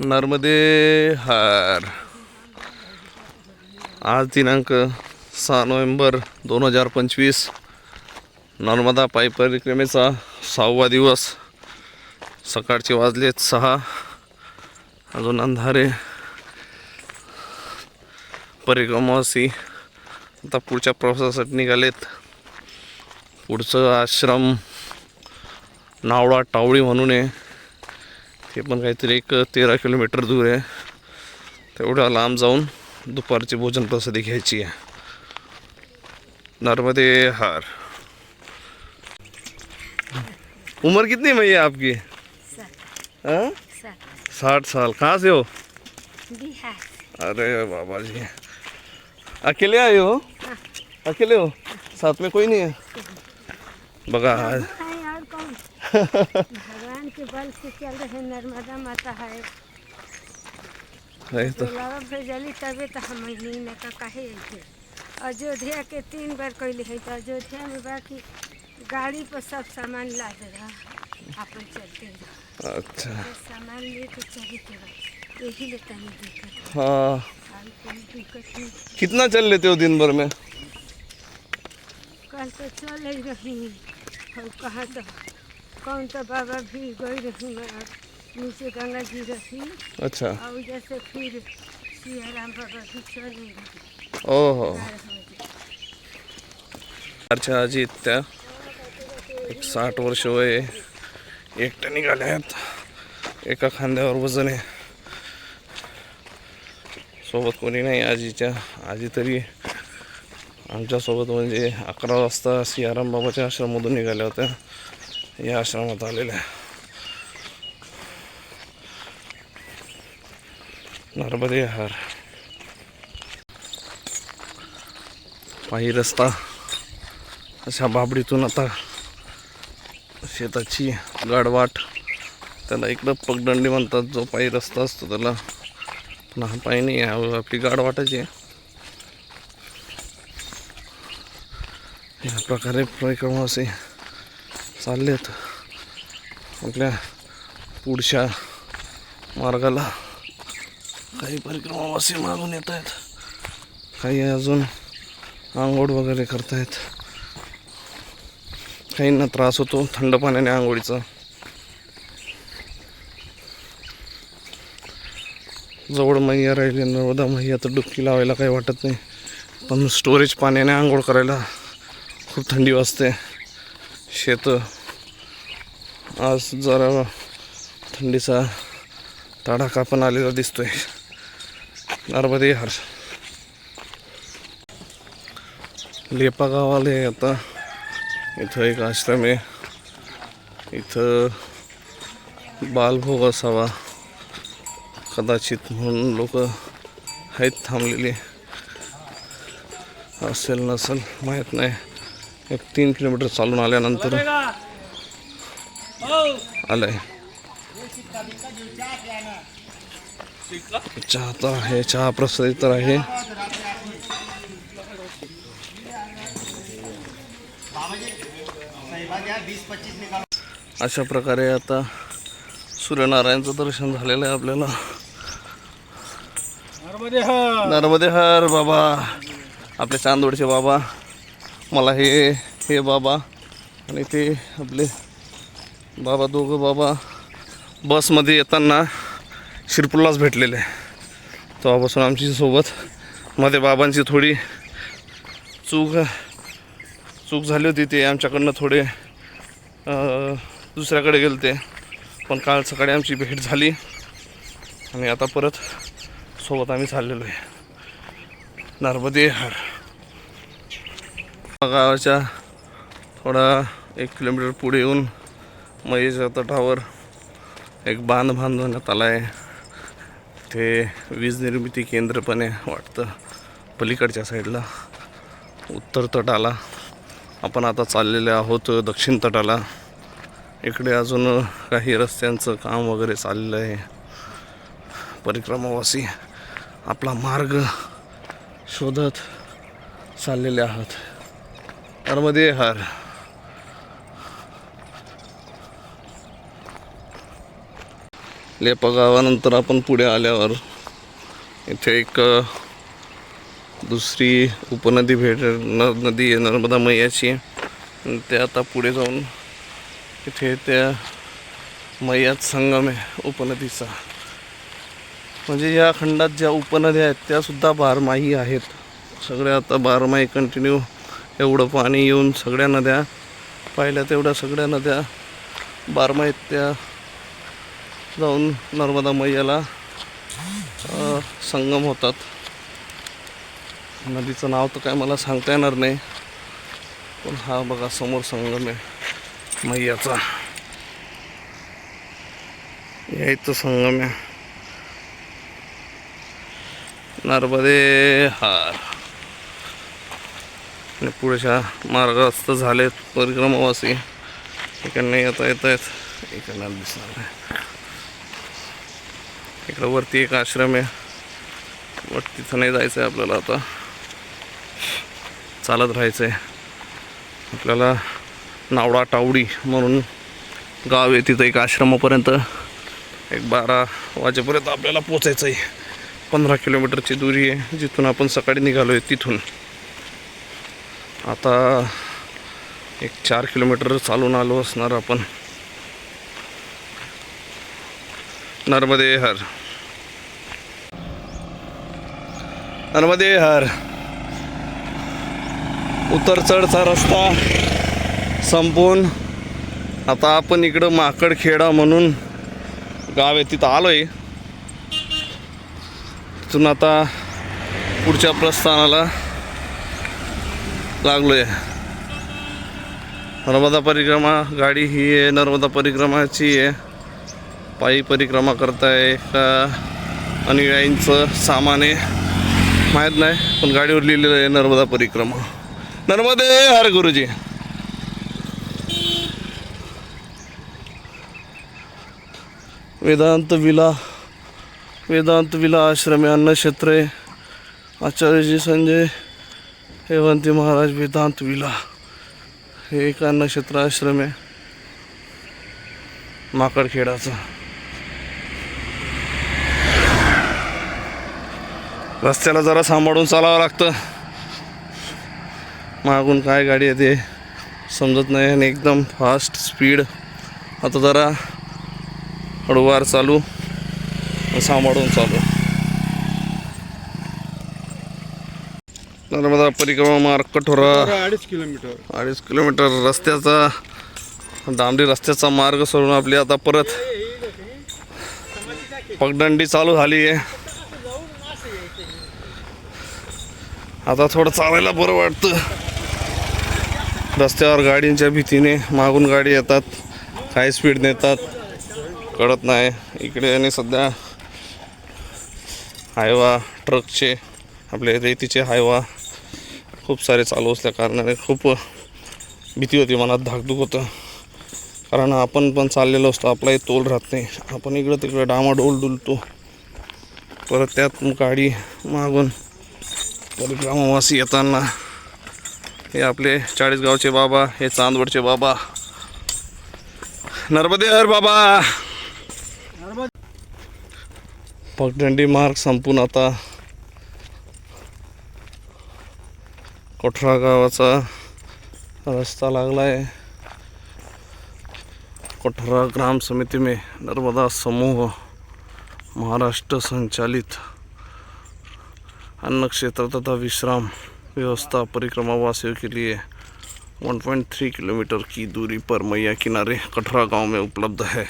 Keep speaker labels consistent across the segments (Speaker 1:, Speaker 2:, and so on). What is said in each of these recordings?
Speaker 1: नर्मदे हार. आज दिनांक सहा नोव्हेंबर दोन हजार पंचवीस. नर्मदा पायी परिक्रमेचा सहावा दिवस. सकाळचे वाजलेत सहा. अजून अंधारे. परिक्रमावासी आता पुढच्या प्रवासासाठी निघालेत. पुढचं आश्रम नावडा टावळी म्हणून आहे. ते पण काहीतरी एक तेरा किलोमीटर दूर आहे तेवढ्या लांब जाऊन दुपारची भोजन प्रसादी घ्यायची आहे नर्मदे हार। उम्र कितनी है भैया आपकी? हाँ? साठ। साल। कहाँ से हो? अरे बाबा जी। अकेले आए हो? अकेले हो? साथ में कोई नहीं है? बघा
Speaker 2: बल से चल रहे नर्मदा माता है।
Speaker 1: तो
Speaker 2: भेजली तबे तो हम न का काहे अइथे अयोध्या के तीन बार कैले है तो अयोध्या में बाकी गाड़ी पर सब सामान ला दे रहा अपन चलते रहा।
Speaker 1: अच्छा।
Speaker 2: तो सामान लेके चले के बा यही ले तनी दिक्कत
Speaker 1: हाँ। कितना चल लेते हो दिन भर में?
Speaker 2: कल तो चल रही और कहाँ तो कौन बाबा भी गई रही मैं नीचे गंगा जी रही
Speaker 1: अच्छा
Speaker 2: और जैसे फिर सियाराम बाबा भी चल
Speaker 1: ओहो आजी आहेत त्या एक साठ वर्ष वय आहे. एकट्या निघाल्या आहेत एका खांद्यावर वजन आहे सोबत कोणी नाही आजीच्या आजी तरी आमच्यासोबत म्हणजे अकरा वाजता सियाराम बाबाच्या आश्रममधून निघाल्या होत्या या आश्रमात आलेल्या नर्मदे हार पायी रस्ता अशा बाबडीतून आता शेताची गाडवाट त्याला इकडं पगदंडी म्हणतात जो पायी रस्ता असतो त्याला पण हा पायी नाही आहे आपली गाडवाटाची आहे या प्रकारे परिक्रमा असे चाललेत आपल्या पुढच्या मार्गाला काही परिक्रमावासी मागून येत आहेत. काही अजून आंघोळ वगैरे करतायत काहींना त्रास होतो थंड पाण्याने आंघोळीचा. जवळ मैया राहिली नर्मदा मैया तर डुबकी लावायला काही वाटत नाही. पण स्टोरेज पाण्याने आंघोळ करायला खूप थंडी वाजते. शेतं आज जरा थंडीचा तडाखा पण आलेला दिसतोय. नर्मदे हर लेपा गावाला आहे आता. इथं एक आश्रम आहे. इथं बालभोग असावा. कदाचित म्हणून लोक आहेत थांबलेली. असेल नसेल माहीत नाही. एक तीन किलोमीटर चालून आल्यानंतर आलंय. चहा तर आहे चहा प्रसारित तर आहे. अशा प्रकारे आता सूर्यनारायणचं दर्शन झालेलं आहे आपल्याला. नर्मदे हर बाबा. आपले चांदोडचे बाबा. मला हे हे बाबा आणि ते आपले बाबा दोघं बाबा बसमध्ये येताना शिरपूरलाच भेटलेले. तेव्हापासून आमची सोबत. मध्ये बाबांची थोडी चूक चूक झाली होती ते. आमच्याकडनं थोडे दुसऱ्याकडे गेले ते पण काल सकाळी आमची भेट झाली. आणि आता परत सोबत आम्ही चाललेलो आहे. नर्मदे हर. गावाच्या थोडा एक किलोमीटर पुढे येऊन मयेच्या तटावर एक बांध बांधवण्यात आला आहे ते वीज निर्मिती केंद्र पण आहे वाटतं पलीकडच्या साईडला. उत्तर तटाला. आपण आता चाललेले आहोत दक्षिण तटाला. इकडे अजून काही रस्त्यांचं काम वगैरे चाललेलं आहे. परिक्रमावासी आपला मार्ग शोधत चाललेले आहात. नर्मदे हार. लेपा गावानंतर आपण पुढे आल्यावर इथे एक दुसरी उपनदी भेट नदी आहे नर्मदा मैयाची. ते आता पुढे जाऊन इथे त्या मैयात संगम आहे उपनदीचा. म्हणजे या खंडात ज्या उपनद्या आहेत त्यासुद्धा बारमाही आहेत. सगळ्या आता बारमाही कंटिन्यू एवढं पाणी येऊन सगळ्या नद्या पाहिल्या तेवढ्या सगळ्या नद्या बारमाहीत त्या. जाऊन नर्मदा मैयाला संगम होतात. नदीचं नाव तर काय मला सांगता येणार नाही पण हा बघा समोर संगम आहे मैयाचा. यायचं संगम आहे. नर्मदे हार. आणि पुढच्या मार्गास्त झालेत परिक्रमावासी. इकडनं येता येत आहेत इकडनं दिसणार नाही. इकडं वरती एक आश्रम आहे. बट तिथं नाही जायचं आहे आपल्याला आता. चालत राहायचं आहे आपल्याला नावडा टावडी म्हणून गाव आहे. तिथं एक आश्रमापर्यंत एक बारा वाजेपर्यंत आपल्याला पोचायचं आहे पंधरा किलोमीटरची दुरी आहे. जिथून आपण सकाळी निघालो आहे तिथून. आता एक चार किलोमीटर चालून आलो असणार आपण. नर्मदे हर। नर्मदे हर। उतर चढचा रस्ता संपून आता आपण इकडं माकडखेडा म्हणून गाव आहे तिथं आलो आहे तिथून आता पुढच्या प्रस्थानाला लागलो आहे नर्मदा परिक्रमा गाडी ही आहे नर्मदा परिक्रमाची आहे. पायी परिक्रमा करताय का? अनुयायींचं सामान आहे. माहीत नाही पण गाडीवर लिहिलेलं आहे नर्मदा परिक्रमा. नर्मदे हर गुरुजी. वेदांत विला वेदांत विला आश्रम अन्न अन्नक्षेत्र आचार्यजी संजय हेवंती महाराज वेदांत विला. हे एक अन्नक्षेत्र आश्रम आहे. माकडखेडाचं. रस्त्याला जरा सांभाळून चालावं लागतं. मागून काय गाडी आहे ते समजत नाही आणि एकदम फास्ट स्पीड आता जरा हळूवार चालू सांभाळून चालू. नर्मदा परिक्रमा मार्ग कठोरा.
Speaker 3: अडीच किलोमीटर.
Speaker 1: अडीच किलोमीटर रस्त्याचा डांबरी रस्त्याचा मार्ग सोडून आपली आता परत पगदंडी चालू झाली आहे. आता थोडं चालायला बरं वाटतं. रस्त्यावर गाडींच्या भीतीने मागून गाडी येतात. हाय स्पीड नेतात. कळत नाही. इकडे आणि सध्या हायवा ट्रकचे आपले रेतीचे हायवा खूप सारे चालू असल्या कारणाने खूप भीती होती मनात धाकधूक होतं. कारण आपण पण चाललेलो असतो आपलाही तोल राहत नाही. आपण इकडं तिकडं डामाडोल डुलतो. परत त्यात गाडी मागून ग्रामवासी येताना हे आपले चाळीसगावचे बाबा हे चांदवडचे बाबा. नर्मदेहर बाबा. पगडंडी मार्ग संपून आता कोठरा गावाचा रस्ता लागला आहे कोठरा ग्राम समिती में नर्मदा समूह महाराष्ट्र संचालित अन्न क्षेत्र तथा विश्राम व्यवस्था परिक्रमा वासियों के लिए 1.3 किलोमीटर की दूरी पर मैया किनारे कठरा गांव में उपलब्ध है.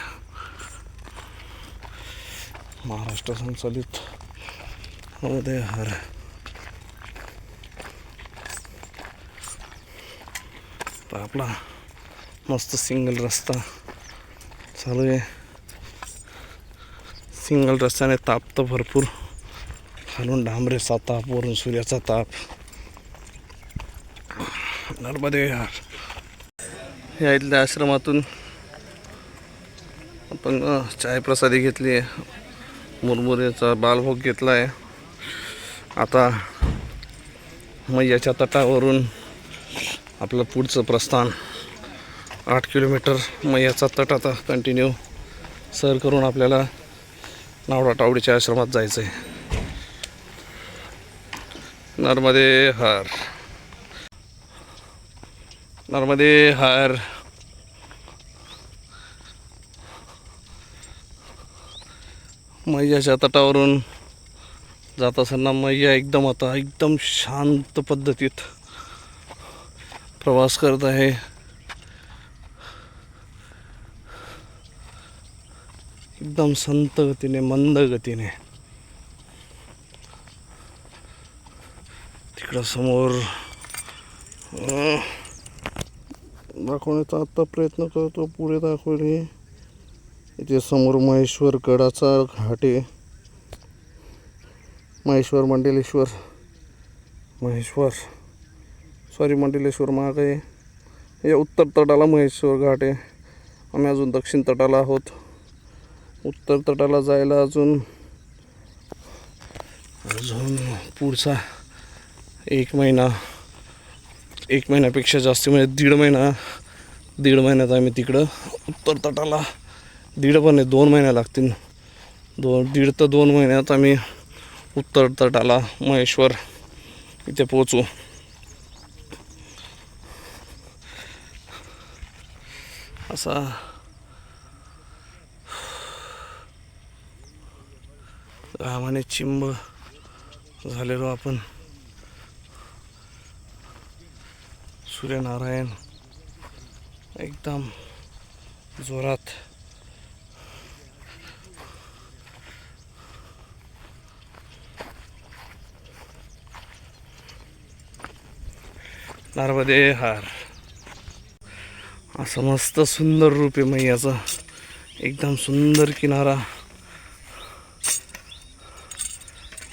Speaker 1: महाराष्ट्र संचालित नर्मदे हर. तर आपला मस्त सिंगल रस्ता चालू आहे. सिंगल रस्त्याने तापतं भरपूर खालून डांबरेचा ताप वरून सूर्याचा ताप नर्मदे विहार या इथल्या आश्रमातून आपण चाय चायप्रसादी घेतली आहे. मुरमुरेचा बालभोग घेतला आहे आता मैयाच्या तटावरून आपलं पुढचं प्रस्थान. आठ किलोमीटर मैयाचा तट आता कंटिन्यू सर करून आपल्याला नावडा टावडीच्या आश्रमात जायचं आहे नर्मदे हर. नर्मदे हर. मैयाच्या तटावरून जात असताना मैया एकदम आता एकदम शांत पद्धतीत प्रवास करत आहे. एकदम संत गतीने मंद गतीने. तिकडं समोर दाखवण्याचा आत्ता प्रयत्न करतो पुढे दाखवणे. इथे समोर महेश्वर गडाचा घाट आहे. महेश्वर मंडलेश्वर महेश्वर सॉरी मंडलेश्वर महाग आहे. या उत्तर तटाला महेश्वर घाट आहे. आम्ही अजून दक्षिण तटाला आहोत. उत्तर तटाला जायला अजून अजून पुढचा एक महिना एक महिन्यापेक्षा जास्त म्हणजे दीड महिना दीड महिन्यात आम्ही तिकडं उत्तर तटाला. दीड पण नाही दोन महिने लागतील. दोन दीड तर दोन महिन्यात आम्ही उत्तर तटाला महेश्वर इथे पोचू असा. घामाने चिंब झालेलो आपण. सूर्यनारायण एकदम जोरात. नर्मदे हार. असं मस्त सुंदर रूप आहे मैयाचं. एकदम सुंदर किनारा.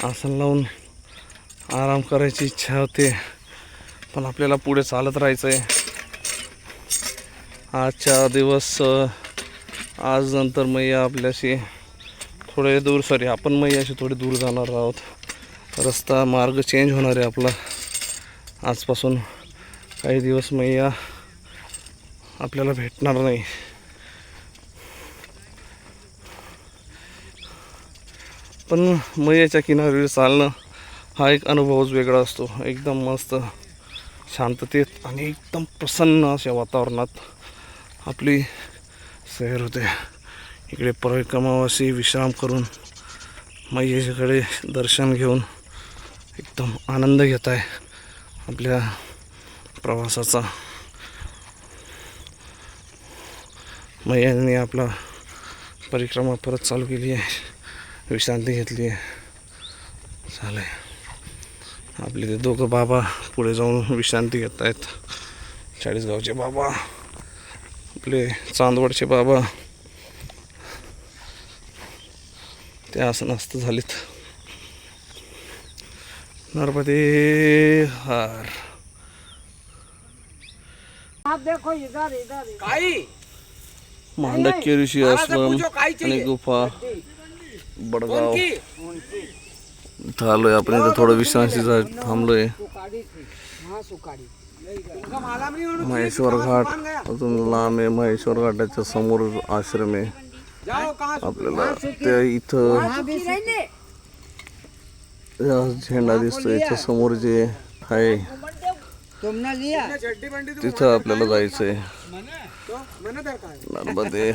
Speaker 1: आसन लावून आराम करायची इच्छा होते. पण आपल्याला पुढे चालत राहायचं आहे आजच्या दिवस आज नंतर मैया आपल्याशी थोडे दूर सॉरी आपण मैयाशी थोडे दूर जाणार आहोत. रस्ता मार्ग चेंज होणार आहे आपला. आजपासून काही दिवस मैया आपल्याला भेटणार नाही. पण मैयाच्या किनारीवर चालणं हा एक अनुभवच वेगळा असतो. एकदम मस्त. शांततेत आणि एकदम प्रसन्न अशा वातावरणात आपली सैर होते. इकडे परिक्रमावासी विश्राम करून मैयाच्याकडे दर्शन घेऊन एकदम आनंद घेत आहे आपल्या प्रवासाचा. मैयाने आपला परिक्रमा परत चालू केली आहे. विश्रांती घेतली आहे. चालेल आपले ते दोघं बाबा पुढे जाऊन विश्रांती घेत आहेत चाळीसगावचे बाबा आपले चांदवडचे बाबा. ते असं नसतं झालीत. नर्मदे हार.
Speaker 2: आप देखो इधर इधर इधर।
Speaker 3: काई!
Speaker 1: मांडक्य ऋषी आश्रम आणि गुफा बडगाव.
Speaker 3: की
Speaker 1: आपण इथं थोडं विश्रांती थांबलोय. महेश्वर घाट अजून लांब आहे. महेश्वर घाटाच्या समोर आश्रम आहे. आपल्याला त्या इथं झेंडा दिसतोय. इथं समोर जे आहे तिथं आपल्याला जायचंय.
Speaker 3: तो हार
Speaker 1: नर्मदे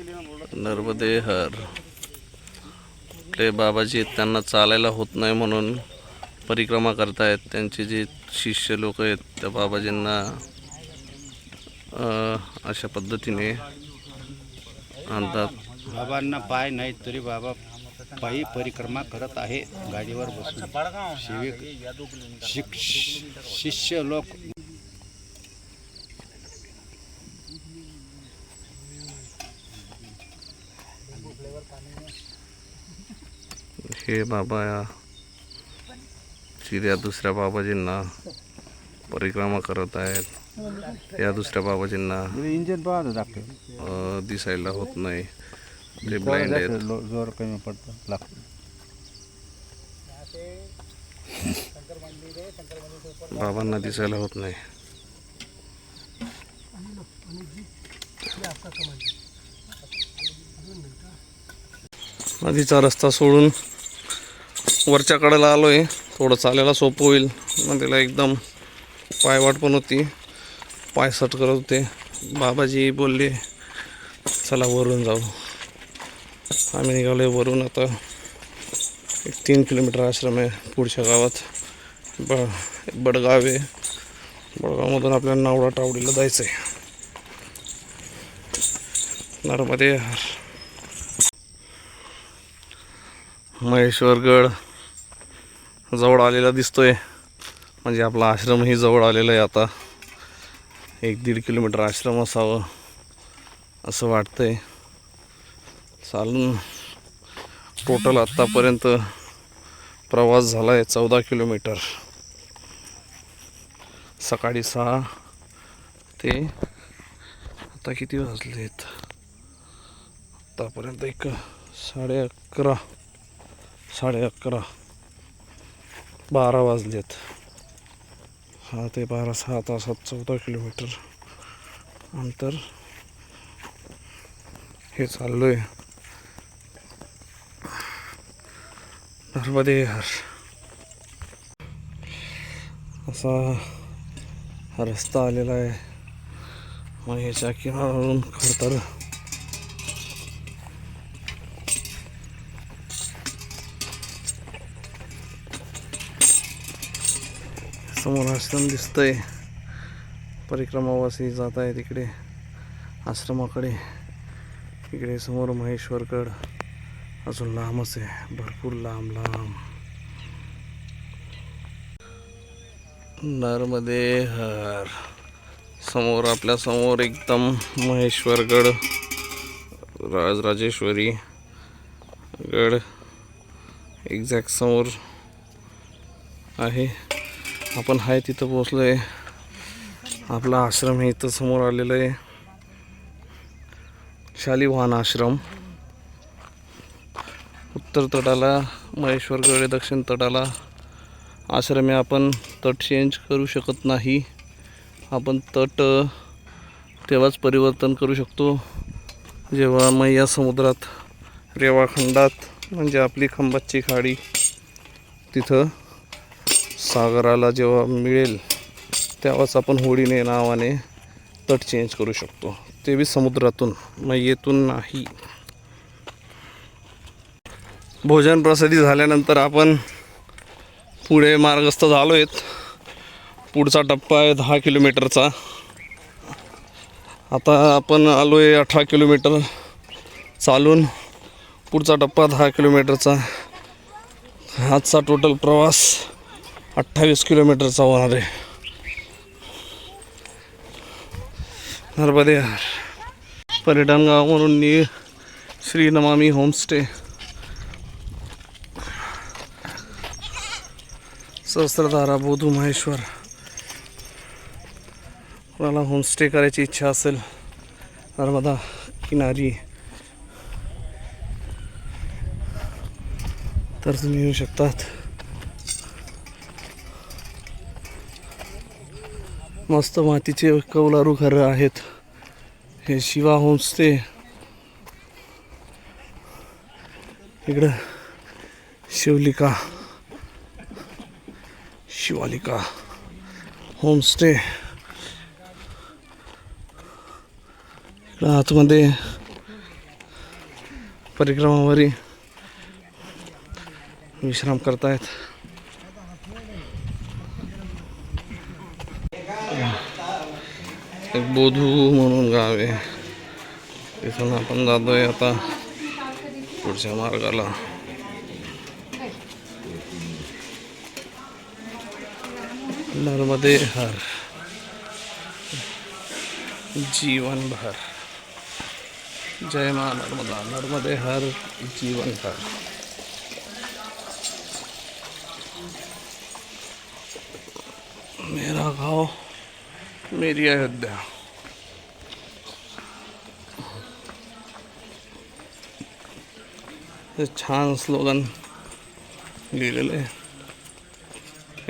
Speaker 3: नर्मदेहर
Speaker 1: नर्मदे हर. आपले बाबाजी त्यांना चालायला होत नाही म्हणून परिक्रमा करतायत. त्यांचे जे शिष्य लोक आहेत त्या बाबाजींना अशा पद्धतीने आणतात.
Speaker 4: बाबांना पाय नाही तरी बाबा पायी परिक्रमा करत आहे. गाडीवर बसून. शिविक शिक्ष शिष्य लोक
Speaker 1: हे बाबा या या दुसऱ्या बाबाजींना परिक्रमा करत आहेत. या दुसऱ्या बाबाजींना
Speaker 4: इंजिन पाहतो
Speaker 1: दिसायला होत नाही. ते ब्लाइंड आहेत.
Speaker 4: जोर कमी पडतो लागतो.
Speaker 1: बाबांना दिसायला होत नाही. नदीचा रस्ता सोडून वरच्या कडेला आलो आहे थोडं चालायला सोपं होईल. नदीला एकदम पायवाट पण होती. पाय सट करत होते. बाबाजी बोलले चला वरून जाऊ. आम्ही निघालो आहे वरून. आता एक तीन किलोमीटर आश्रम आहे पुढच्या गावात. ब बडगाव आहे. बडगावमधून आपल्याला नावडा टावडीला जायचं आहे नर्मदे महेश्वरगड. जवळ आलेला दिसतोय. म्हणजे आपला आश्रमही जवळ आलेला आहे आता. एक दीड किलोमीटर आश्रम असावं असं वाटतंय. चालून टोटल आत्तापर्यंत प्रवास झाला आहे चौदा किलोमीटर. सकाळी सहा ते आता किती वाजलेत? आतापर्यंत एक साडे अकरा साडे अकरा. बारा वाजलेत. हा ते बारा सहा तासात चौदा किलोमीटर अंतर हे चाललो आहे नर्मदे हर असा हा रस्ता आलेला आहे. मग ह्याच्या किनाऱ्यावरून खरं तर समोर आश्रम दिसतंय. परिक्रमावासी जात आहे तिकडे आश्रमाकडे. इकडे समोर महेश्वरगड. अजून लांबच आहे भरपूर लांब लांब. नर्मदे हर. समोर आपल्यासमोर एकदम महेश्वरगड राजराजेश्वरी गड. एक्झॅक्ट समोर आहे. आपण आहे तिथं पोचलो आहे आपला आश्रम हे इथं समोर आलेलं आहे. शालिवाहन आश्रम. उत्तर तटाला महेश्वरगड दक्षिण तटाला. आश्रमे आपण तट चेंज करू शकत नाही. आपण तट तेव्हाच परिवर्तन करू शकतो. जेव्हा मैया समुद्रात रेवाखंडात म्हणजे आपली खंबाची खाडी तिथं. सागराला जेव्हा मिळेल तेव्हाच आपण होडीने नावाने तट चेंज करू शकतो. ते बी समुद्रातून येथून नाही. भोजन प्रसादी झाल्यानंतर आपण पुढे मार्गस्थ झालो आहेत पुढचा टप्पा आहे दहा किलोमीटरचा. आता आपण आलो आहे अठरा किलोमीटर चालून. पुढचा टप्पा दहा किलोमीटरचा. आजचा टोटल प्रवास. अठ्ठावीस किलोमीटरचा होणार आहे. नर्मदे पर्यटन गाव म्हणून श्री नमामी होमस्टे. सहस्त्रधारा बोधू महेश्वर. कोणाला होमस्टे करायची इच्छा असेल नर्मदा किनारी. तर तुम्ही येऊ शकतात. मस्त मातीचे कौलारू घरं आहेत. हे शिवा होमस्टे इकडं शिवलिका शिवालिका होमस्टे इकडं आतमध्ये परिक्रमावरी विश्राम करतायत. एक बोधू म्हणून गाव आहे. तिथून आपण जातोय आता पुढच्या मार्गाला. नर्मदे हर. जीवन भर जय मा नर्मदा. नर्मदे हर जीवन भर मेरा गाव मेरी अयोध्या। छान स्लोगन लिहिलेलं आहे.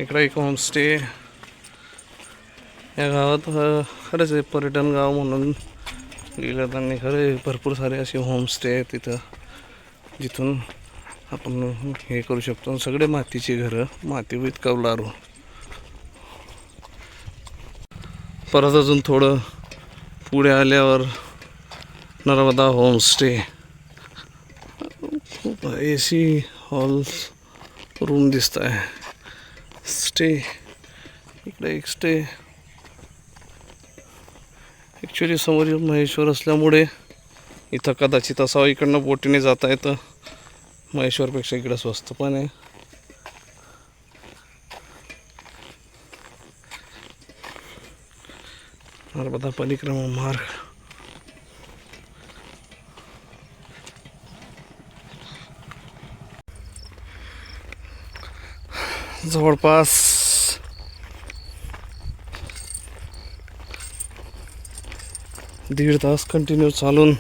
Speaker 1: इकडं एक होमस्टे या गावात खरंच आहे पर्यटन गाव म्हणून लिहिलं त्यांनी खरे भरपूर सारे असे होमस्टे आहेत तिथं जिथून आपण हे करू शकतो. सगळे मातीची घरं माती विथ कवलारू. परत अजून थोडं पुढे आल्यावर नर्मदा होमस्टे. खूप ए सी हॉल रूम दिसत आहे स्टे इकडे एक स्टे ॲक्च्युली समोर महेश्वर असल्यामुळे इथं कदाचित असावं. इकडनं बोटीने जाता येतं. महेश्वरपेक्षा इकडं स्वस्त पण आहे. नर्मदा परिक्रमा मार्ग. जवळपास दीड तास कंटिन्यू चालून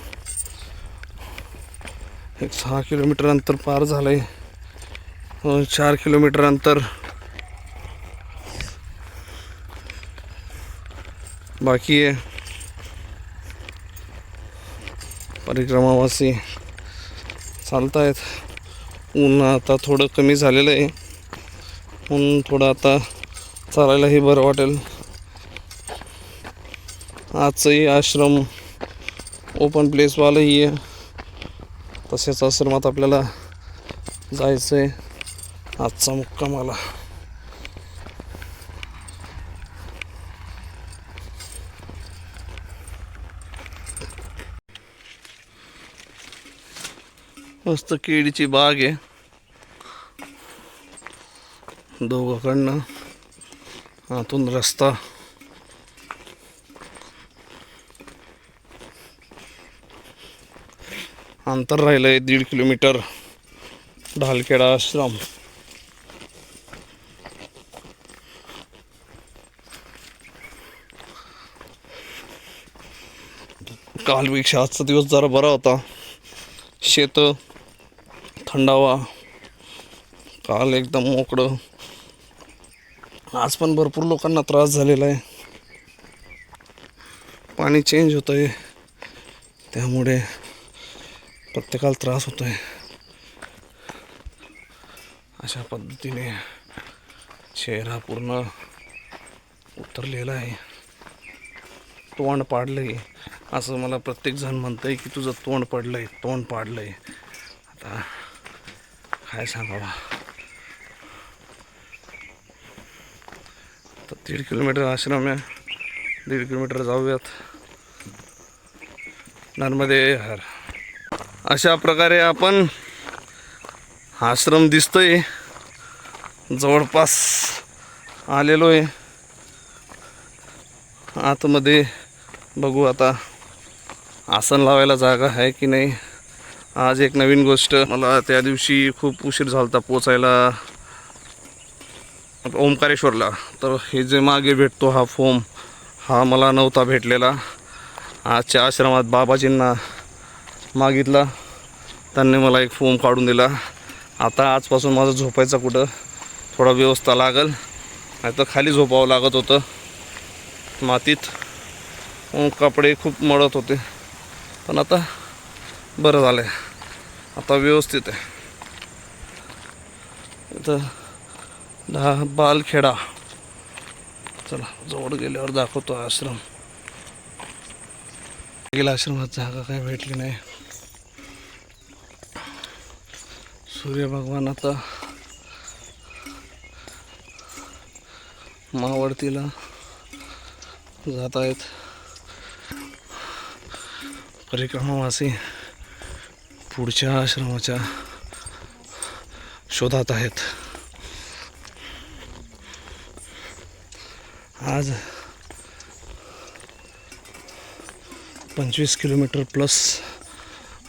Speaker 1: एक सहा किलोमीटर अंतर पार झालं आहे चार किलोमीटर अंतर बाकी आहे. परिक्रमावासी आहेत ऊन आता थोडं कमी झालेलं आहे. ऊन थोडं आता चालायलाही बरं वाटेल. आजचंही आश्रम ओपन प्लेसवालंही आहे. तसेच आश्रमात आपल्याला जायचं आहे आजचा मुक्कामाला. मस्त केळीची बाग आहे. दोघाकडनं आतून रस्ता. अंतर राहिलं आहे दीड किलोमीटर. ढालखेडा आश्रम. कालपेक्षा आजचा दिवस जरा बरा होता. शेत थंडावा. काल एकदम मोकळं. आज पण भरपूर लोकांना त्रास झालेला आहे. पाणी चेंज होतं आहे त्यामुळे प्रत्येकाला त्रास होतो आहे अशा पद्धतीने चेहरा पूर्ण उतरलेला आहे. तोंड पाडलं आहे असं मला प्रत्येकजण म्हणतं आहे की तुझं तोंड पडलं आहे तोंड पाडलं आहे आता काय सांगावं तर दीड किलोमीटर आश्रम आहे दीड किलोमीटर जाऊयात. नर्मदे हर. अशा प्रकारे आपण आश्रम दिसतोय. जवळपास आलेलो आहे आतमध्ये बघू आता आसन लावायला जागा आहे की नाही. आज एक नवीन गोष्ट. मला त्या दिवशी खूप उशीर झाला होता पोचायला ओंकारेश्वरला तर हे जे मागे भेटतो हा फोम हा मला नव्हता भेटलेला. आजच्या आश्रमात बाबाजींना मागितला. त्यांनी मला एक फोम काढून दिला. आता आजपासून माझं झोपायचं कुठं? थोडा व्यवस्था लागल. नाही तर खाली झोपावं लागत होतं. मातीत. कपडे खूप मळत होते. पण आता बरं झालं आहे आता व्यवस्थित आहे. इथं दहा बालखेडा. चला जवळ गेल्यावर दाखवतो आश्रम. गेला आश्रमात जागा काय भेटली नाही. सूर्य भगवान आता मावळतीला जात आहेत परिक्रमावासी पुढच्या आश्रमाच्या शोधात आहेत. आज पंचवीस किलोमीटर प्लस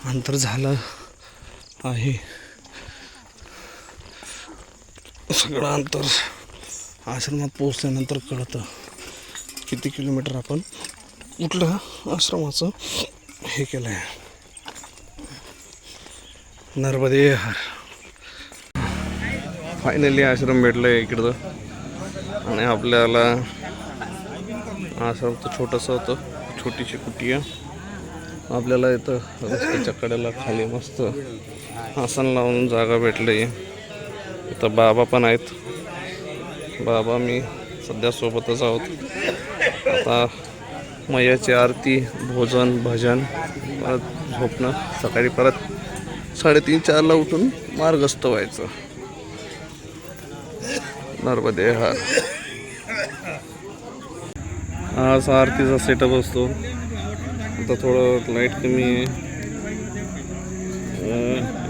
Speaker 1: अंतर झालं आहे. सगळं अंतर आश्रमात पोचल्यानंतर कळतं किती किलोमीटर आपण कुठल्या आश्रमाचं हे केलं आहे नर्मदे हर फायनली आश्रम भेटलं आहे इकडं. आणि आपल्याला आश्रम तर छोटंसं होतं. छोटीशी कुटी आहे. आपल्याला इथं रस्त्याच्या कडेला खाली मस्त आसन लावून जागा भेटली. इथं बाबा पण आहेत. बाबा मी सध्या सोबतच आहोत. आता मैयाची आरती भोजन भजन परत झोपणं सकाळी परत साडेतीन चारला उठून मार्गस्थ व्हायचं. नर्मदे हार असा आरतीचा सेटअप असतो. आता थोडं लाइट कमी आहे.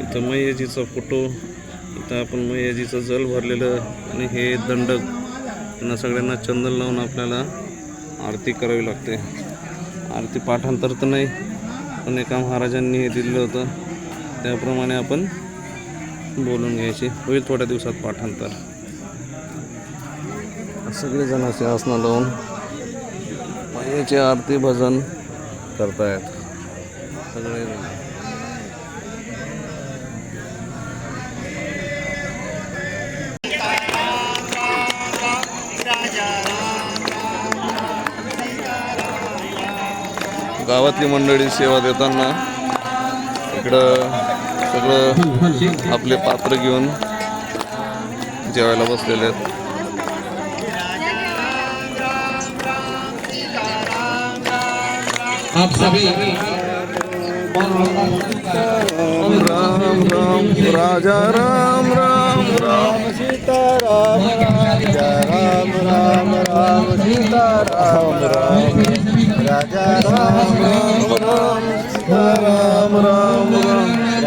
Speaker 1: इथं मैयाजीचा फोटो इथं आपण मैयाजीचं जल भरलेलं आणि हे दंडक यांना सगळ्यांना चंदन लावून आपल्याला आरती करावी लागते. आरती पाठांतर तर नाही पण एका महाराजांनी हे दिलेलं होतं. त्याप्रमाणे आपण बोलून घ्यायची. होईल थोड्या दिवसात पाठांतर. सगळेजण असे आसनं लावून मायेचे आरती भजन करतायत. सगळेजण. गावातली मंडळी सेवा देताना इकडं सगळं आपले पात्र घेऊन जेवायला बसलेले आहेत
Speaker 5: आप सभी
Speaker 1: राम राम राम राजा राम राम राम सीताराम राजा राम राम राम सीताराम राम राजा राम राम राम सीताराम राम राम